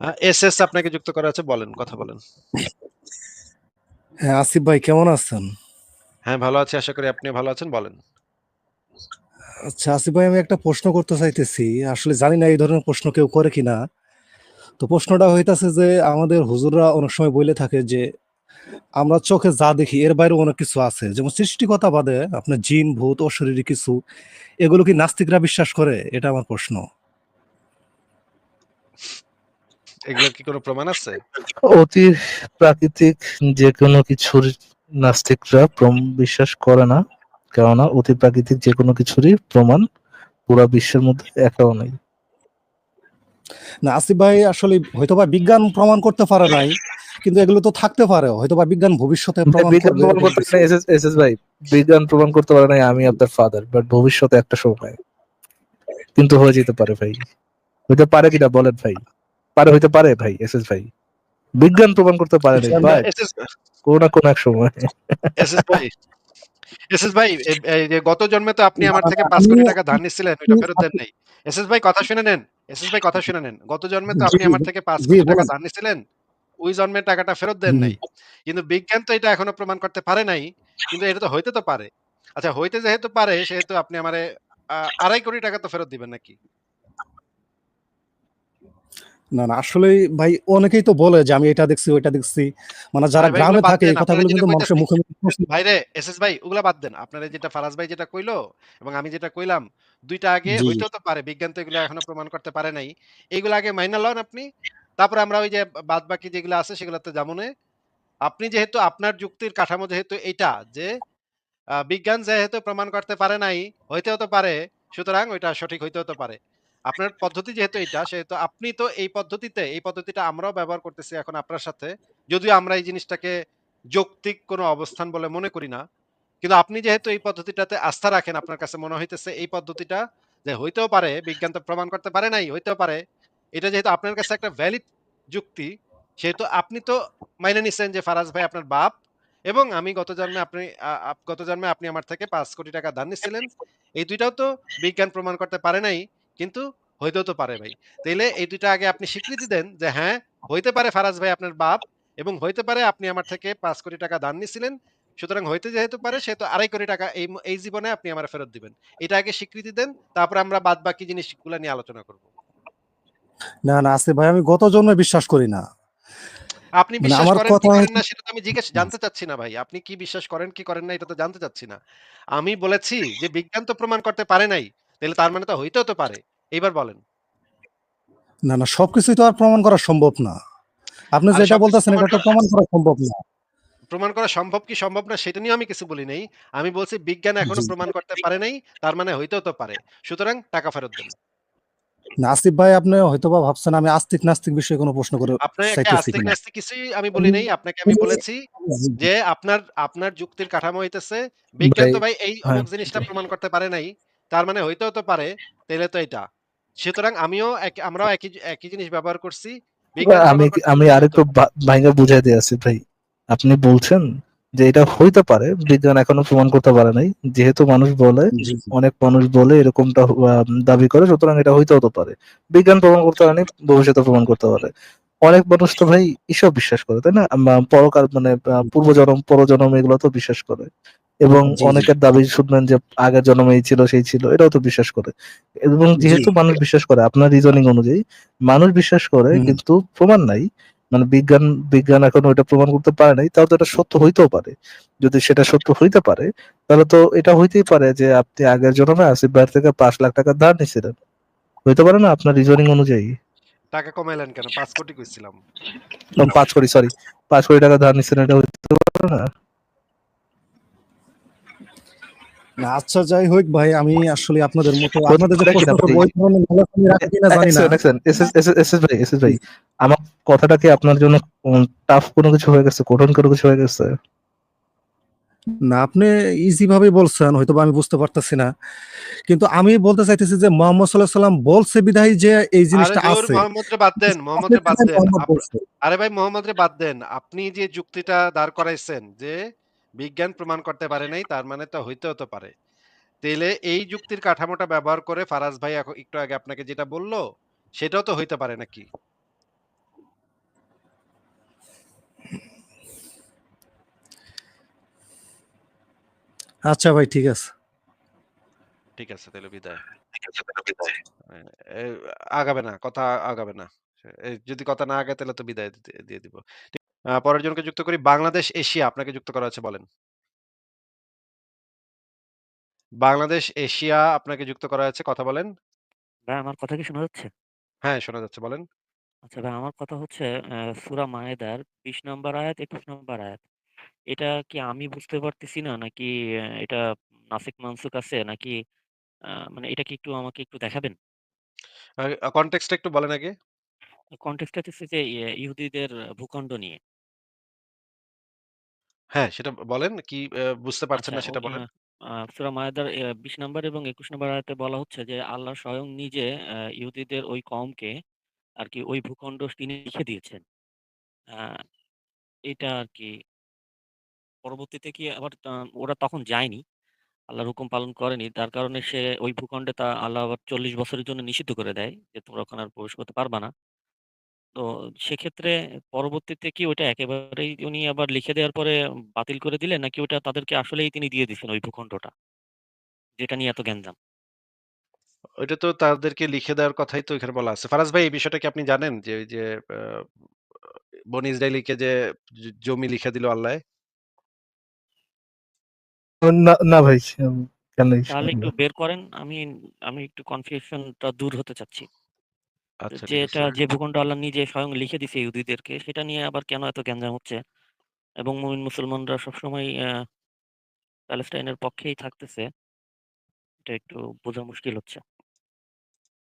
আ S, S আপনাকে যুক্ত করা আছে। বলেন, কথা বলেন। হ্যাঁ, আসিফ ভাই কেমন আছেন? হ্যাঁ, ভালো আছি। আশা করি আপনি ভালো আছেন। বলেন। আচ্ছা আসিফ ভাই আমি একটা প্রশ্ন করতে চাইতেছি। আসলে জানি না এই ধরনের প্রশ্ন কেউ করে কিনা। তো প্রশ্নটা হইতাছে যে আমাদের হুজুররা অনেক সময় বইলে থাকে যে আমরা চোখে যা দেখি এর বাইরেও অনেক কিছু আছে। যেমন সৃষ্টিকতা বাদে আপনার জিন, ভূত, অশরীরী কিছু এগুলো কি নাস্তিকরা বিশ্বাস করে? এটা আমার প্রশ্ন। এগুলোর কি কোনো প্রমাণ আছে? অতি প্রাকৃতিক যেকোনো কিছুর নাস্তিকরা প্রম বিশ্বাস করে না। কেননা অতি প্রাকৃতিক যেকোনো কিছুরই প্রমাণ পুরা বিশ্বের মধ্যে একটাও নাই। না আসিফ ভাই আসলে হয়তোবা বিজ্ঞান প্রমাণ করতে পারে নাই। কিন্তু এগুলো তো থাকতে পারে। হয়তোবা বিজ্ঞান ভবিষ্যতে প্রমাণ করতে। পারে এসএস ভাই। বিজ্ঞান প্রমাণ করতে পারে নাই আমি আপনার ফাদার। বাট ভবিষ্যতে একটা সময় কিন্তু হয়ে যেতে পারে ভাই। হইতে পারে কিনা বলেন ভাই? পারে হইতে পারে ভাই এসএস ভাই। বিজ্ঞান প্রমাণ করতে পারে এস, এস, কোন না কোন এক সময় এস, এস ভাই, এস, এস ভাই এই যে গত জন্মে তো আপনি আমার থেকে না, ৫ কোটি টাকা ধার নিচ্ছিলেন, ওইটা ফেরত দেন নাই। এস, এস ভাই কথা শুনে নেন। এস, এস ভাই কথা শুনে নেন। গত জন্মে তো আপনি আমার থেকে ৫ কোটি টাকা ধার নিচ্ছিলেন। ওই জন্মের টাকাটা ফেরত দেন নাই। কিন্তু বিজ্ঞান তো এটা এখনও প্রমাণ করতে পারে নাই। কিন্তু এটা তো হইতে তো পারে। আচ্ছা হইতে যেহেতু পারে সেহেতু আপনি আমারে আড়াই কোটি টাকা তো ফেরত দিবেন নাকি? না, না আসলেই ভাই অনেকেই তো বলে যে আমি এটা দেখছি, ওইটা দেখছি। মানে যারা গ্রামে থাকে এই কথাগুলো কিন্তু মানুষের মুখে, এস, এস ভাই ওগুলা বাদ দেন। আপনারা যেটা ফারাজ ভাই যেটা কইলো এবং আমি যেটা কইলাম ২ টা আগে। তো পারে। বিজ্ঞান তো এগুলো এখনও প্রমাণ করতে পারে নাই। এগুলো আগে মাইনা লন আপনি। তারপরে আমরা ওই যে বাদ বাকি যেগুলো আছে সেগুলাতে যামুনে। আপনি যেহেতু আপনার যুক্তির কাঠামো যেহেতু এইটা যে বিজ্ঞান যেহেতু প্রমাণ করতে পারে নাই, হইতেও তো পারে। সুতরাং ওইটা সঠিক হইতেও তো পারে। আপনার পদ্ধতি যেহেতু এইটা সেহেতু আপনি তো এই পদ্ধতিতে এই পদ্ধতিটা আমরাও ব্যবহার করতেছি এখন আপনার সাথে। যদিও আমরা এই জিনিসটাকে যৌক্তিক কোনো অবস্থান বলে মনে করি না। কিন্তু আপনি যেহেতু এই পদ্ধতিটাতে আস্থা রাখেন, আপনার কাছে মনে হইতেছে এই পদ্ধতিটা যে হইতেও পারে, বিজ্ঞান তো প্রমাণ করতে পারে নাই, হইতেও পারে। এটা যেহেতু আপনার কাছে একটা ভ্যালিড যুক্তি, সেহেতু আপনি তো মাইনে নিচ্ছেন যে ফারাজ ভাই আপনার বাপ এবং আমি গত জন্মে আপনি গত জন্মে আপনি আমার থেকে পাঁচ কোটি টাকা ধার নিচ্ছিলেন। এই দুইটাও তো বিজ্ঞান প্রমাণ করতে পারে নাই, কিন্তু হইতেও তো পারে ভাই। তাইলে এই ২ টা আগে আপনি স্বীকৃতি দেন যে হ্যাঁ, হইতে পারে ফারাজ ভাই আপনার বাপ এবং হইতে পারে আপনি আমার থেকে ৫ কোটি টাকা ধার নিছিলেন। সুতরাং হইতে যেহেতু পারে সেহেতু ২.৫ কোটি টাকা এই এই জীবনে আপনি আমারে ফেরত দিবেন। এটা আগে স্বীকৃতি দেন। তারপরে আমরা বাদবাকি জিনিসগুলা নিয়ে আলোচনা করব। না, না আসিফ ভাই আমি গত জন্মে বিশ্বাস করি না। আপনি মানে বিশ্বাস করেন কি করেন না সেটা তো আমি জিজ্ঞেস জানতে চাচ্ছি না ভাই। আপনি কি বিশ্বাস করেন কি করেন না এটা তো জানতে চাচ্ছি না। আমি বলেছি যে বিজ্ঞান তো প্রমাণ করতে পারে নাই। তাইলে তার মানে তো হইতেও তো পারে। এইবার বলেন। না, না সবকিছুই তো আর প্রমাণ করা সম্ভব না। আপনি যেটা বলতেছেন এটা তো প্রমাণ করা সম্ভব না। প্রমাণ করা সম্ভব কি সম্ভব না সেটা নিয়েও আমি কিছু বলি নাই। আমি বলছি বিজ্ঞান এখনও প্রমাণ করতে পারে নাই। তার মানে হইতেও তো পারে। সুতরাং টাকা ফেরত দেন। না আসিফ ভাই আপনি হয়তোবা ভাবছেন আমি আস্তিক নাস্তিক বিষয়ে কোনো প্রশ্ন করে আপনাকে আস্তিক নাস্তিক কিছুই আমি বলি নাই। আপনাকে আমি বলেছি যে আপনার আপনার যুক্তির কাঠামো হইতেছে বিজ্ঞান তো ভাই এই হ্যাঁ। জিনিসটা প্রমাণ করতে পারে নাই। তার মানে হইতে হতে পারে। তাইলে তো এটা। সুতরাং আমিও আমরাও একই একই জিনিস ব্যবহার করছি। আমি আমি আরেকটু ভাইঙ্গা বুঝাই দিয়ে আছি ভাই। আপনি বলছেন যে এটা হইতে পারে, বিজ্ঞান এখনও প্রমাণ করতে পারে নাই। যেহেতু মানুষ বলে। অনেক মানুষ বলে এরকমটা দাবি করে সুতরাং এটা হইতে হতে পারে। বিজ্ঞান প্রমাণ করতে পারে ভবিষ্যতে প্রমাণ করতে পারে। অনেক মানুষ তো ভাই এসব বিশ্বাস করে, তাই না? পরকাল মানে পূর্বজন্ম, পরজন্ম এগুলো তো বিশ্বাস করে। এবং। অনেকের দাবি শুনবেন যে আগের জন্মে এই ছিল, সেই ছিল। এটাও তো বিশ্বাস করে। এবং যেহেতু মানুষ বিশ্বাস করে আপনার রিজনিং অনুযায়ী, মানুষ বিশ্বাস করে কিন্তু প্রমাণ নাই। মানে বিজ্ঞান বিজ্ঞান এখন ওইটা প্রমাণ করতে পারে নাই। তাও তো এটা সত্য হইতেও পারে। যদি সেটা সত্য হইতে পারে, তাহলে তো এটা হইতেই পারে যে আপনি আগের জন্মে আসিফ ভাইয়ের থেকে পাঁচ লাখ টাকা ধার নিছিলেন। হইতে পারে না আপনার রিজনিং অনুযায়ী? টাকা কমাইলেন কেন? ৫ কোটি কইছিলাম। ৫ কোটি সরি। ৳৫,০০,০০,০০০ ধার নিছিলেন এটা হইতে পারে না? না আচ্ছা যাই হোক ভাই আমি আসলে আপনাদের মতো আপনাদের যে প্রশ্ন করব ওই ধরনের knowledge রাখি কিনা জানি না। দেখছেন, দেখছেন। এসএস এসএস এসএস ভাই, এসএস ভাই। আমার কথাটা কি আপনার জন্য টাফ কোনো কিছু হয়ে গেছে? কঠিন কোনো কিছু হয়ে গেছে? না আপনি ইজি ভাবেই বলছেন হয়তোবা আমি বুঝতে পারতেছি না। কিন্তু আমি বলতে চাইতেছি যে মোহাম্মদ সাল্লাল্লাহু আলাইহি বলছে বিধায় যে এই জিনিসটা আছে। মোহাম্মদরে বাদ দেন, মোহাম্মদরে বাদ দেন। মোহাম্মদ। আরে ভাই মোহাম্মদরে বাদ দেন। আপনি যে যুক্তিটা দাঁড় করাইছেন যে বিজ্ঞান প্রমাণ করতে পারে নাই তার মানে তো হইতেও তো পারে। তাইলে এই যুক্তির কাঠামোটা ব্যবহার করে ফারাজ ভাই একটু আগে আপনাকে যেটা বলল সেটাও তো হইতে পারে নাকি? আচ্ছা ভাই ঠিক আছে। ঠিক আছে তাহলে বিদায়। আগাবে না কথা আগাবে না। যদি কথা না আগে তাহলে তো বিদায় দিয়ে দিব। পরের জনকে যুক্ত করি। বাংলাদেশ এশিয়া আপনাকে যুক্ত করা হয়েছে বলেন। বাংলাদেশ এশিয়া আপনাকে যুক্ত করা হয়েছে। কথা বলেন। ভাই আমার কথা কি শোনা যাচ্ছে? হ্যাঁ, শোনা যাচ্ছে বলেন। আচ্ছা ভাই আমার কথা হচ্ছে সূরা মায়েদার ২০ নম্বর আয়াত, ২১ নম্বর আয়াত। এটা কি আমি বুঝতে পারতেছি না নাকি এটা নাসিক মানসুখ আছে নাকি মানে এটা কি একটু আমাকে একটু দেখাবেন? কনটেক্সট একটু বলেন আগে। কনটেক্সট হচ্ছে যে ইয়ে ইহুদিদের ভূখণ্ড নিয়ে। হ্যাঁ, সেটা বলেন। কি আ বুঝতে পারছেন আচ্ছা না সেটা আ বলেন। আ সূরা মায়েদার এ ২০ নম্বর এবং ২১ নম্বর আয়াতে বলা হচ্ছে যে আল্লাহ স্বয়ং নিজে আ ইহুদিদের ওই কওমকে আরকি ওই ভূখণ্ড তিনি লিখে দিয়েছেন। আ এটা আরকি পরবর্তীতে কি আবার তা ওরা তখন যায়নি। আল্লাহর হুকুম পালন করেনি। তার কারণে সে ওই ভূখণ্ডে তা আল্লাহ আবার ৪০ বছরের জন্য নিষিদ্ধ করে দেয় যে, "তোমরা ওখানে আর প্রবেশ করতে পারবা না।" তো সেক্ষেত্রে পরবর্তীতে কি ওইটা একেবারেই উনি আবার লিখে দেওয়ার পরে বাতিল করে দিলেন? নাকি ওটা তাদেরকে আসলেই তিনি দিয়ে দিছেন ওই ভূখণ্ডটা? যেটা নিয়ে এত গ্যাঞ্জাম? ওইটা তো তাদেরকে লিখে দেওয়ার কথাই তো এখানে বলা আছে। ফারাজ ভাই এই বিষয়টা কি আপনি জানেন? যে ওই যে আ বনী ইসরাইলীকে যে জ জমি লিখে দিল আল্লাহ? না, না ভাই জানি তাহলে একটু বের করেন। আমি আমি একটু কনফিউশনটা দূর হতে চাচ্ছি। আচ্ছা যে ঠিক এটা আছে। যে ভূখণ্ড আল্লাহ নিজে স্বয়ং লিখে দিছে ইহুদীদেরকে সেটা নিয়ে আবার কেন এত গ্যাঞ্জাম হচ্ছে? এবং মুমিন মুসলমানরা সবসময় আ প্যালেস্টাইনের পক্ষেই থাকতেছে। এটা একটু বোঝা মুশকিল হচ্ছে।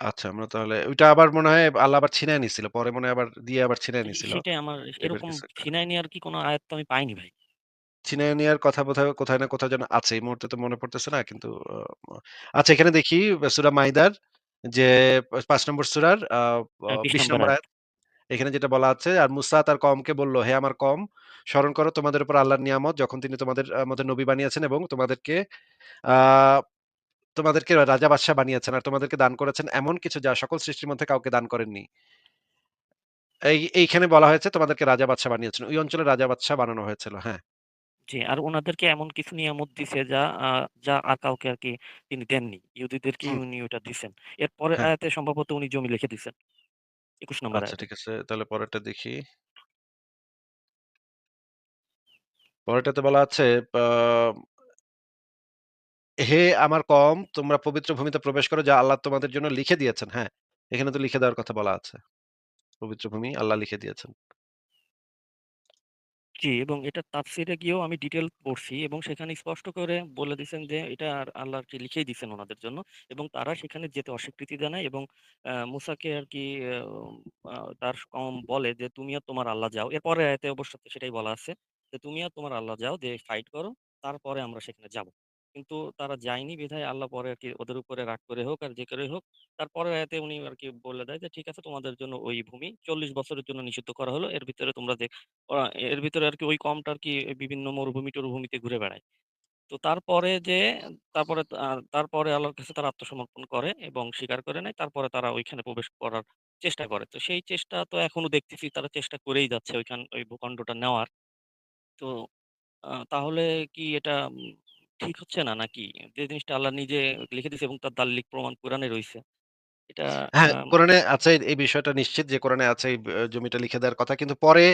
আচ্ছা আমরা তাহলে ওইটা আবার মনে হয় আল্লাহ আবার ছিনায় নিছিল। পরে মনে হয় আবার দিয়ে আবার ছিনায় নিছিল। সেটাই আমার টাইপের এরকম কিছু একটা। ছিনায় নেওয়ার কি কোনো আয়াত তো আমি পাইনি ভাই। ছিনায় নেওয়ার কথা বোধহয় কোথায় না কোথাও যেন আছে। এই মুহূর্তে তো মনে পড়তেছে না। কিন্তু আচ্ছা এখানে দেখি সূরা মাইদার যে পাঁচ নম্বর সূরার হ্যাঁ ২০ ২০ নম্বর আয়াত। এখানে যেটা বলা আছে, আর মুসা তার কওমকে বলল, "হে আমার কওম, স্মরণ করো তোমাদের উপর আল্লাহর নিয়ামত যখন তিনি তোমাদের মধ্যে নবী বানিয়েছেন এবং তোমাদেরকে তোমাদেরকে রাজা বাদশাহ বানিয়েছেন। আর তোমাদেরকে দান করেছেন এমন কিছু যা সকল সৃষ্টির মধ্যে কাউকে দান করেননি।" এই এইখানে বলা হয়েছে তোমাদেরকে রাজা বাদশাহ বানিয়েছেন। ওই অঞ্চলে রাজা বাদশাহ বানানো হয়েছিল। হ্যাঁ। জি, আর উনাদেরকে এমন কিছু নিয়ামত দিছে যা যা আর কাউকে আরকি তিনি দেননি। ইহুদীদেরকেই হুম। উনি ওটা দিছেন। এর পরের হ্যাঁ। আয়াতে সম্ভবত উনি জমি লিখে দিছেন। ২১ নম্বর আচ্ছা আয়াতে। ঠিক আছে। তাহলে পরেরটা দেখি। পরেরটাতে বলা আছে হে আমার কম তোমরা পবিত্র ভূমিতে প্রবেশ করো যা আল্লাহ তোমাদের জন্য লিখে দিয়েছেন। হ্যাঁ, এখানে তো লিখে দেওয়ার কথা বলা আছে। পবিত্র ভূমি আল্লাহ লিখে দিয়েছেন। জি, এবং এটার তাফসিরে গিয়েও আমি ডিটেল পড়ছি এবং সেখানে স্পষ্ট করে বলে দিয়েছেন যে এটা আর আল্লাহ আরকি লিখেই দিছেন ওনাদের জন্য এবং তারা সেখানে যেতে অস্বীকৃতি জানায় এবং আহ, মুসাকে আরকি কি তার কম বলে যে, তুমিও আর তোমার আল্লাহ যাও।" এরপরে এতে অবশ্য সেটাই বলা আছে যে, তুমিও আর তোমার আল্লাহ যাও, যে ফাইট করো, তারপরে আমরা সেখানে যাব।" কিন্তু তারা যায়নি বিধায় আল্লাহ পরে আরকি ওদের উপরে রাগ করে হোক আর যে করেই হোক, তার পরের আয়াতে উনি আরকি বলে দেয় যে, "ঠিক আছে তোমাদের জন্য ওই ভূমি ৪০ বছরের জন্য নিষিদ্ধ করা হলো। এর ভিতরে তোমরা যে এর ভিতরে আরকি ওই কমটা আর কি বিভিন্ন মরুভূমি-টরুভূমিতে ঘুরে বেড়ায়। তো তারপরে যে তারপরে তারপরে আল্লাহর কাছে তারা আত্মসমর্পণ করে এবং স্বীকার করে নেয়। তারপরে তারা ওইখানে প্রবেশ করার চেষ্টা করে। তো সেই চেষ্টা তো এখনও দেখতেছি তারা চেষ্টা করেই যাচ্ছে ওইখান ওই ভূখণ্ডটা নেওয়ার। তো তাহলে কি এটা ঠিক হচ্ছে না নাকি? যে জিনিসটা আল্লাহ নিজে লিখে দিছে এবং তার দালিলিক প্রমাণ কোরআনে রইছে। এটা হ্যাঁ, আম কোরআনে আছে এই বিষয়টা নিশ্চিত যে কোরআনে আছে এই জমিটা লিখে দেওয়ার কথা। কিন্তু পরে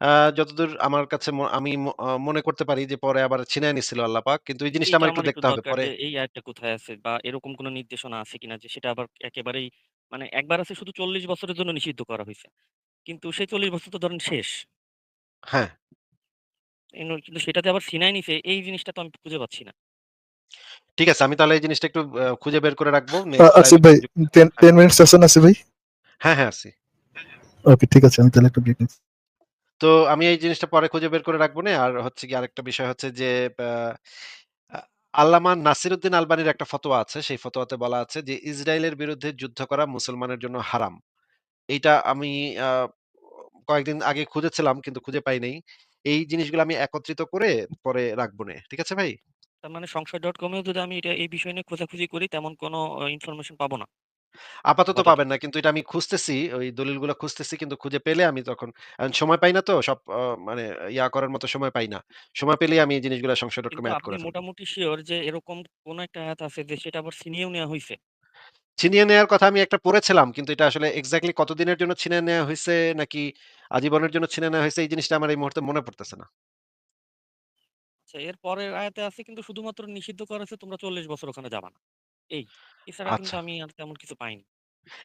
আ যতদূর আমার কাছে ম আমি ম আ মনে করতে পারি যে পরে আবার ছিনায় নিছিল আল্লাহ পাক। কিন্তু এই জিনিসটা এইটা আমার একটু আমার একটু দেখতে হবে। দরকার পরে যে এই আয়াতটা কোথায় আছে বা এরকম কোন নির্দেশনা আছে কিনা যে সেটা আবার একেবারেই মানে একবার আছে শুধু ৪০ বছরের জন্য নিষিদ্ধ করা হইছে। কিন্তু সেই ৪০ বছর তো ধরেন শেষ। হ্যাঁ, কিন্তু সেটাতে আবার ছিনায় নিছে এই জিনিসটা তো আমি খুঁজে পাচ্ছি না। ঠিক আছে। আমি তাহলে এই জিনিসটা একটু খুঁজে বের করে রাখব। আসিফ ভাই 10 হ্যাঁ, 10 মিনিটস আছেন আসিফ ভাই? হ্যাঁ, হ্যাঁ আছি। ওকে ঠিক আছে আমি তাহলে একটা ব্রেক নিচ্ছি। তো আমি এই জিনিসটা পরে খুঁজে বের করে রাখব না আর হচ্ছে কি আরেকটা বিষয় হচ্ছে যে আল্লামা নাসিরউদ্দিন আলবানীর একটা ফতোয়া আছে। সেই ফতোয়াতে বলা আছে যে ইসরায়েলের বিরুদ্ধে যুদ্ধ করা মুসলমানের জন্য হারাম। এইটা আমি কয়েকদিন আগে খুঁজেছিলাম কিন্তু খুঁজে পাই নাই। এই জিনিসগুলো আমি একত্রিত করে পরে রাখব নে। ঠিক আছে ভাই? তার মানে সংশয়.com এও যদি আমি এটা এই বিষয় নিয়ে খোঁজাখুঁজি করি তেমন কোনো ইনফরমেশন পাবো না। আপাতত? পাবেন না। কিন্তু এটা আমি খুঁজতেছি। ওই দলিলগুলো খুঁজতেছি কিন্তু খুঁজে পেলে আমি তখন এখন সময় পাই না তো সব মানে ইয়া করার মতো সময় পাই না। সময় পেলেই আমি এই জিনিসগুলা সংশয়.com কিন্তু এ এড আপনি করে ফেলব। মোটামুটি শিওর যে এরকম কোন একটা আয়াত আছে যে সেটা আবার ছিনিয়েও নেওয়া হইছে? ছিনিয়ে নেওয়ার কথা আমি একটা পড়েছিলাম। কিন্তু এটা আসলে এক্সাক্টলি কতদিনের জন্য ছিনিয়ে নেয়া হইছে নাকি আজীবনের জন্য ছিনিয়ে নেয়া হইছে এই জিনিসটা আমার এই মুহূর্তে মনে পড়তেছে না। আচ্ছা এর পরের আয়াতে আছে কিন্তু শুধুমাত্র নিষিদ্ধ করা হয়েছে তোমরা ৪০ বছর ওখানে যাবা না। এই। এছাড়া কিন্তু আচ্ছা। আমি আর তেমন কিছু পাইনি।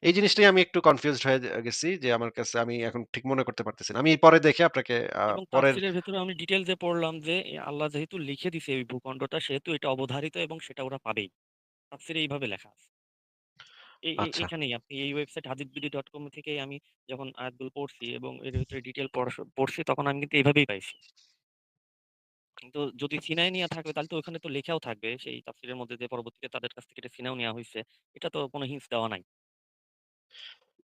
এই জিনিসটাই আমি একটু কনফিউজড হয়ে গেছি যে আমার কাছে আমি এখন ঠিক মনে করতে পারতেছি না। আমি পরে দেখে আপনাকে এবং পরের তাফসীরের ভেতরে আমি ডিটেইলস এ পড়লাম যে এ আল্লাহ যেহেতু লিখে দিছে এই ভূখণ্ডটা সেহেতু এটা অবধারিত এবং সেটা ওরা পাবেই। তাফসীরে এইভাবে লেখা আছে। আচ্ছা। এখানেই আপনি এই ওয়েবসাইট থেকেই আমি যখন আয়াতগুলো পড়ছি এবং এর ভেতরে ডিটেইল পড়ছি তখন আমি কিন্তু এভাবেই পাইছি। কিন্তু যদি ছিনায় নেয়া থাকবে তাহলে তো ওখানে তো লেখাও থাকবে সেই তাফসীরের মধ্যে যে পরবর্তীতে তাদের কাছ থেকে এটা ছিনাও নেয়া হইছে। এটা তো কোন হিন্টস দেওয়া নাই।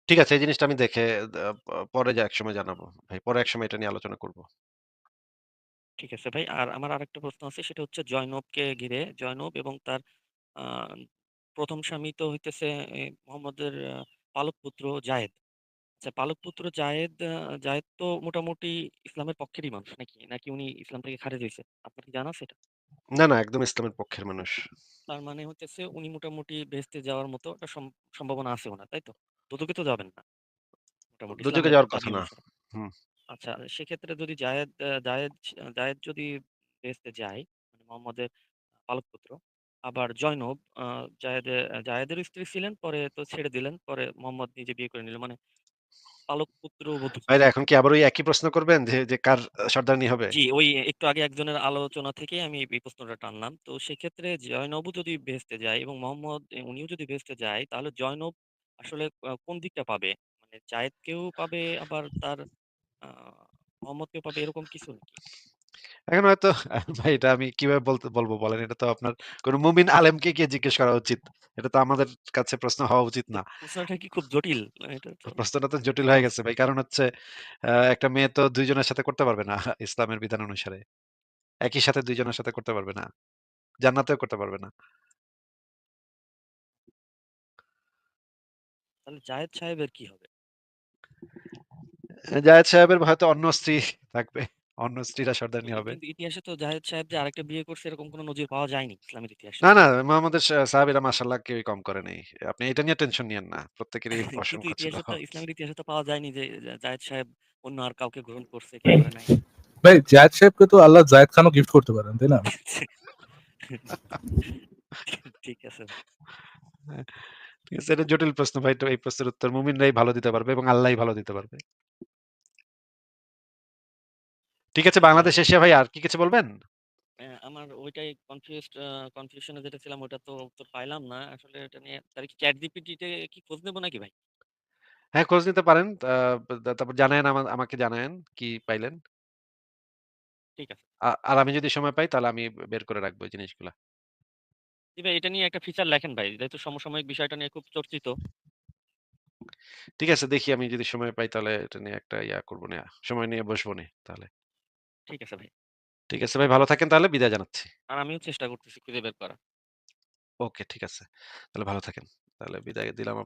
ঠিক আছে এই জিনিসটা আমি দেখে দা প পরে যা একসময় জানাব। ভাই পরে একসময় এটা নিয়ে আলোচনা করব। ঠিক আছে ভাই। আর আমার আরেকটা প্রশ্ন আছে সেটা হচ্ছে জয়নবকে ঘিরে জয়নব এবং তার আ ১ম স্বামী তো হইতেছে এ মোহাম্মদের পালক পুত্র জায়েদ। আচ্ছা পালক পুত্র জায়েদ আ জায়েদ তো মোটামুটি ইসলামের পক্ষেরই মানুষ নাকি? নাকি উনি ইসলাম থেকে খারিজ হইছে? আপনার কি জানা আছে এটা? না, না একদম ইসলামের পক্ষের মানুষ। তার মানে হইতেছে উনি মোটামুটি বেহেশতে যাওয়ার মতো একটা সম সম্ভাবনা আছে উনার, তাই তো? দোজখে তো যাবেন না। মোটামুটি দোজখে ইসলামের যাওয়ার কথা দাবি না। অনুসারে। হুম। আচ্ছা সেক্ষেত্রে যদি জায়েদ আ জায়েদ জায়েদ যদি বেহেশতে যায়, মানে মোহাম্মদের পালক পুত্র, আবার জয়নব আ জায়েদের জায়েদেরও স্ত্রী ছিলেন, পরে তো ছেড়ে দিলেন। পরে মোহাম্মদ নিজে বিয়ে করে নিল। মানে পালক পুত্রবধূ। ভাইরা এখন কি আবার ওই একই প্রশ্ন করবেন যে, যে কার সর্দারনি হবে? জি, ওই একটু আগে একজনের আলোচনা থেকেই আমি এই প্রশ্নটা টানলাম। তো সেক্ষেত্রে জয়নবও যদি বেহেশতে যায় এবং মোহাম্মদ উনিও যদি বেহেশতে যায় তাহলে জয়নব আসলে কোন দিকটা পাবে? মানে জায়েদকেও পাবে আবার তার আ মোহাম্মদকেও পাবে এরকম কিছু নাকি? এখন হয়তো ভাই এটা আমি কীভাবে বলতে বলব বলেন? এটা তো আপনার কোন মুমিন আলেমকে গিয়ে জিজ্ঞেস করা উচিত। এটা তো আমাদের কাছে প্রশ্ন হওয়া উচিত না। প্রশ্নটা কি খুব জটিল? প্রশ্নটা তো জটিল হয়ে গেছে ভাই। কারণ হচ্ছে একটা মেয়ে তো ২ জনের সাথে করতে পারবে না ইসলামের বিধান অনুসারে। একই সাথে ২ জনের সাথে করতে পারবে না। জান্নাতেও করতে পারবে না। তাহলে জায়েদ সাহেবের কি হবে? জায়েদ সাহেবের হয়তো অন্য স্ত্রী থাকবে। অন্য স্ত্রীরা সর্দারনি হবে। কিন্তু ইতিহাসে তো জায়েদ সাহেব যে আরেকটা বিয়ে করছে এরকম কোন নজির পাওয়া যায়নি ইসলামের ইতিহাসে। না, না মুহাম্মদের সা সাহাবীরা মাশাআল্লাহ কেউই কম করে নাই। আপনি এটা নিয়ে টেনশন নিয়েন না। প্রত্যেকেরই কিন্তু অসংখ্য ছিল। ইতিহাসে তো ইসলামের ইতিহাসে তো পাওয়া যায়নি যে জা জায়েদ সাহেব অন্য আর কাউকে গ্রহণ করছে কি করে নাই। ভাই জায়েদ সাহেবকে তো আল্লাহ জায়েদ খানও গিফট করতে পারেন, তাই না? ঠিক আছে হ্যাঁ, ঠিক আছে এটা জটিল প্রশ্ন ভাই। তো এই প্রশ্নের উত্তর মুমিনরাই ভালো দিতে পারবে এবং আল্লাহই ভালো দিতে পারবে। ঠিক আছে বাংলাদেশ এশিয়া ভাই আর কি কিছু বলবেন? আমার ওইটাই কনফিউজড কনফিউশন যেটা ছিলাম ওটা তো উত্তর পাইলাম না। আসলে এটা নিয়ে তাহলে কি ChatGPT তে কি খোঁজ নেব নাকি ভাই? হ্যাঁ, খোঁজ নিতে পারেন। তারপর জানায়েন আমা আমাকে জানায়েন কি পাইলেন। ঠিক আছে। আ আর আমি যদি সময় পাই তাহলে আমি বের করে রাখব এই জিনিসগুলা। জি ভাই এটা নিয়ে একটা ফিচার লেখেন ভাই। যেহেতু সমসাময়িক বিষয়টা নিয়ে খুব চর্চিত। ঠিক আছে দেখি আমি যদি সময় পাই তাহলে এটা নিয়ে একটা ইয়া করব না সময় নিয়ে বসবনে তাহলে। ঠিক আছে ভাই। ঠিক আছে ভাই ভালো থাকেন তাহলে বিদায় জানাচ্ছি। আর আমিও চেষ্টা করতেছি খুঁজে বের করার। ওকে ঠিক আছে। তাহলে ভালো থাকেন। তাহলে বিদায় দিলাম আপ